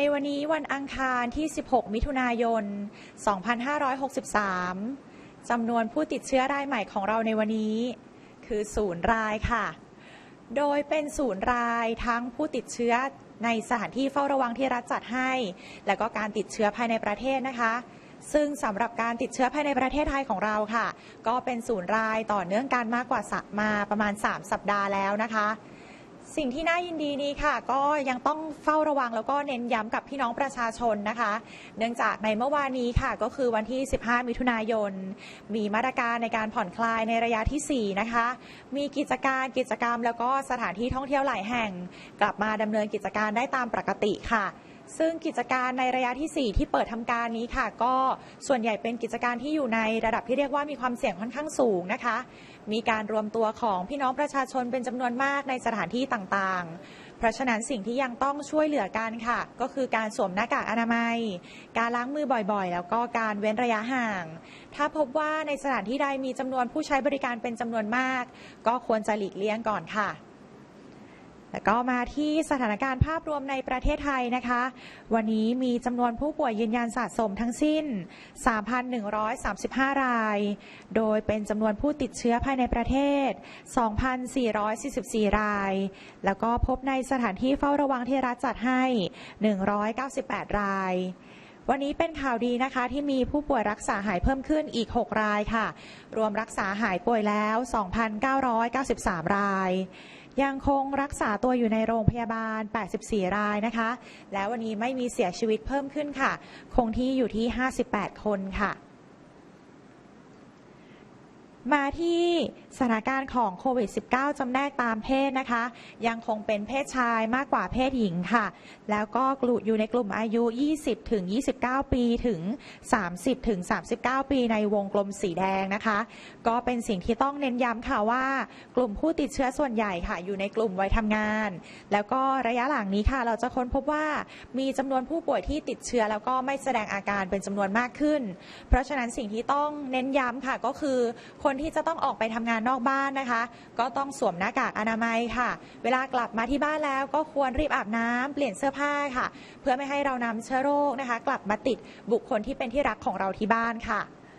ในวันนี้วันอังคารที่ 16 มิถุนายน 2563 จำนวนผู้ติดเชื้อรายใหม่ของเราในวันนี้ คือศูนย์รายค่ะ โดยเป็นศูนย์รายทั้งผู้ติดเชื้อในสถานที่เฝ้าระวังที่รัฐจัดให้ และก็การติดเชื้อภายในประเทศนะคะ ซึ่งสำหรับการติดเชื้อภายในประเทศไทยของเราค่ะ ก็เป็นศูนย์รายต่อเนื่องกันมากกว่าสะมาประมาณ 3 สัปดาห์แล้วนะคะ สิ่งที่น่ายินดีนี้ค่ะ ก็ยังต้องเฝ้าระวังแล้วก็เน้นย้ำกับพี่น้องประชาชนนะคะ เนื่องจากในเมื่อวานนี้ค่ะ ก็คือวันที่ 15 มิถุนายน มีมาตรการในการผ่อนคลายในระยะที่ 4 นะคะ มีกิจการกิจกรรม แล้วก็สถานที่ท่องเที่ยวหลายแห่ง กลับมาดำเนินกิจการได้ตามปกติค่ะ ซึ่งกิจการในระยะทีสี่4 ที่เปิดทำการนี้ค่ะ ก็ส่วนใหญ่เป็นกิจการที่อยู่ในระดับที่เรียกว่ามีความเสี่ยงค่อนข้างสูงนะคะ มีการรวมตัวของพี่น้องประชาชนเป็นจำนวนมากในสถานที่ต่างๆ เพราะฉะนั้นสิ่งที่ยังต้องช่วยเหลือกันค่ะ ก็คือการสวมหน้ากากอนามัย การล้างมือบ่อยๆ แล้วก็การเว้นระยะห่าง ถ้าพบว่าในสถานที่ใดมีจำนวนผู้ใช้บริการเป็นจำนวนมาก ก็ควรจะหลีกเลี่ยงก่อนค่ะ ก็มาที่สถานการณ์ภาพรวมในประเทศไทยนะคะ วันนี้มีจำนวนผู้ป่วยยืนยันสะสมทั้งสิ้น 3,135 ราย โดยเป็นจำนวนผู้ติดเชื้อภายในประเทศ 2,444 ราย แล้วก็พบในสถานที่เฝ้าระวังที่รัฐจัดให้ 198 รายวันนี้เป็นข่าวดีนะคะที่มีผู้ป่วยรักษาหายเพิ่มขึ้นอีก 6 รายค่ะ รวมรักษาหายป่วยแล้ว 2,993 ราย ยังคงรักษาตัวอยู่ในโรงพยาบาล 84 รายนะคะ แล้ววันนี้ไม่มีเสียชีวิตเพิ่มขึ้นค่ะ คงที่อยู่ที่ 58 คนค่ะ มาที่สถานการณ์ของโควิด -19 จำแนกตามเพศนะคะ ยังคงเป็นเพศชายมากกว่าเพศหญิงค่ะ แล้วก็กลุ่มอยู่ในกลุ่มอายุ 20 ถึง 29 ปีถึง 30 ถึง 39 ปีในวงกลมสีแดงนะคะ ก็เป็นสิ่งที่ต้องเน้นย้ำค่ะว่า กลุ่มผู้ติดเชื้อส่วนใหญ่ค่ะ อยู่ในกลุ่มวัยทำงาน แล้วก็ระยะหลังนี้ค่ะ เราจะค้นพบว่ามีจำนวนผู้ป่วยที่ติดเชื้อ แล้วก็ไม่แสดงอาการเป็นจำนวนมากขึ้น เพราะฉะนั้นสิ่งที่ต้องเน้นย้ำค่ะก็คือคนที่จะต้องออกไปทำงานนอกบ้านนะคะ ก็ต้องสวมหน้ากากอนามัยค่ะ เวลากลับมาที่บ้านแล้วก็ควรรีบอาบน้ำเปลี่ยนเสื้อผ้าค่ะ เพื่อไม่ให้เรานำเชื้อโรคนะคะ กลับมาติดบุคคลที่เป็นที่รักของเราที่บ้านค่ะ